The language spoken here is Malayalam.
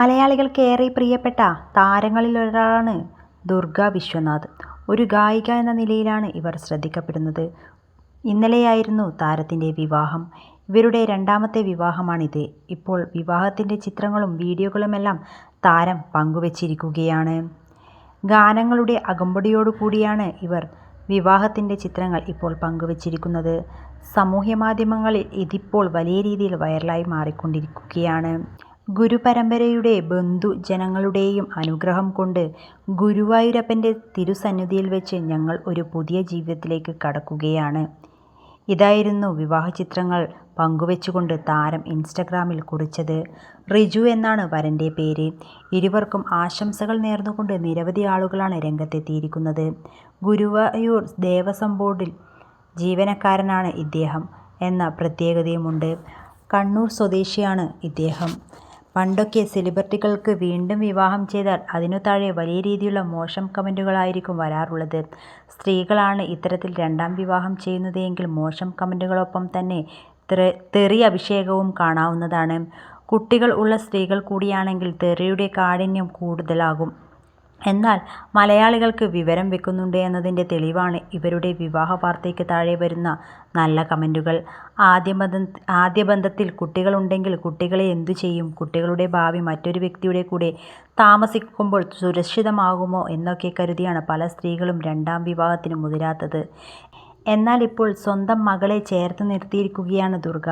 മലയാളികൾക്കേറെ പ്രിയപ്പെട്ട താരങ്ങളിലൊരാളാണ് ദുർഗ വിശ്വനാഥ്. ഒരു ഗായിക എന്ന നിലയിലാണ് ഇവർ ശ്രദ്ധിക്കപ്പെടുന്നത്. ഇന്നലെയായിരുന്നു താരത്തിന്റെ വിവാഹം. ഇവരുടെ രണ്ടാമത്തെ വിവാഹമാണിത്. ഇപ്പോൾ വിവാഹത്തിന്റെ ചിത്രങ്ങളും വീഡിയോകളുമെല്ലാം താരം പങ്കുവച്ചിരിക്കുകയാണ്. ഗാനങ്ങളുടെ അകമ്പടിയോടുകൂടിയാണ് ഇവർ വിവാഹത്തിന്റെ ചിത്രങ്ങൾ ഇപ്പോൾ പങ്കുവച്ചിരിക്കുന്നത്. സമൂഹ മാധ്യമങ്ങളിൽ ഇതിപ്പോൾ വലിയ രീതിയിൽ വൈറലായി മാറിക്കൊണ്ടിരിക്കുകയാണ്. ഗുരുപരമ്പരയുടെ ബന്ധുജനങ്ങളുടെയും അനുഗ്രഹം കൊണ്ട് ഗുരുവായൂരപ്പന്റെ തിരുസന്നിധിയിൽ വെച്ച് ഞങ്ങൾ ഒരു പുതിയ ജീവിതത്തിലേക്ക് കടക്കുകയാണ്. ഇതായിരുന്നു വിവാഹ ചിത്രങ്ങൾ പങ്കുവെച്ചുകൊണ്ട് താരം ഇൻസ്റ്റഗ്രാമിൽ കുറിച്ചത്. റിജു എന്നാണ് വരന്റെ പേര്. ഇരുവർക്കും ആശംസകൾ നേർന്നുകൊണ്ട് നിരവധി ആളുകളാണ് രംഗത്തെത്തിയിരിക്കുന്നത്. ഗുരുവായൂർ ദേവസ്വം ബോർഡിൽ ജീവനക്കാരനാണ് ഇദ്ദേഹം എന്ന പ്രത്യേകതയുമുണ്ട്. കണ്ണൂർ സ്വദേശിയാണ് ഇദ്ദേഹം. പണ്ടൊക്കെ സെലിബ്രിറ്റികൾക്ക് വീണ്ടും വിവാഹം ചെയ്താൽ അതിനു താഴെ വലിയ രീതിയിലുള്ള മോശം കമന്റുകളായിരിക്കും വരാറുള്ളത്. സ്ത്രീകളാണ് ഇത്തരത്തിൽ രണ്ടാം വിവാഹം ചെയ്യുന്നതെങ്കിൽ മോശം കമന്റുകളൊപ്പം തന്നെ തെറി അഭിഷേകവും കാണാവുന്നതാണ്. കുട്ടികൾ ഉള്ള സ്ത്രീകൾ കൂടിയാണെങ്കിൽ തെറിയുടെ കാഠിന്യം കൂടുതലാകും. എന്നാൽ മലയാളികൾക്ക് വിവരം വെക്കുന്നുണ്ട് എന്നതിന്റെ തെളിവാണ് ഇവരുടെ വിവാഹ വാർത്തയ്ക്ക് താഴെ വരുന്ന നല്ല കമന്റുകൾ കമന്റുകൾ. ആദ്യബന്ധത്തിൽ കുട്ടികളുണ്ടെങ്കിൽ കുട്ടികളെ എന്തു ചെയ്യും. കുട്ടികളുടെ ഭാവി മറ്റൊരു വ്യക്തിയുടെ കൂടെ താമസിക്കുമ്പോൾ സുരക്ഷിതമാകുമോ എന്നൊക്കെ കരുതിയാണ് പല സ്ത്രീകളും രണ്ടാം വിവാഹത്തിന് മുതിരാത്തത്. എന്നാൽ ഇപ്പോൾ സ്വന്തം മകളെ ചേർത്ത് നിർത്തിയിരിക്കുകയാണ് ദുർഗ.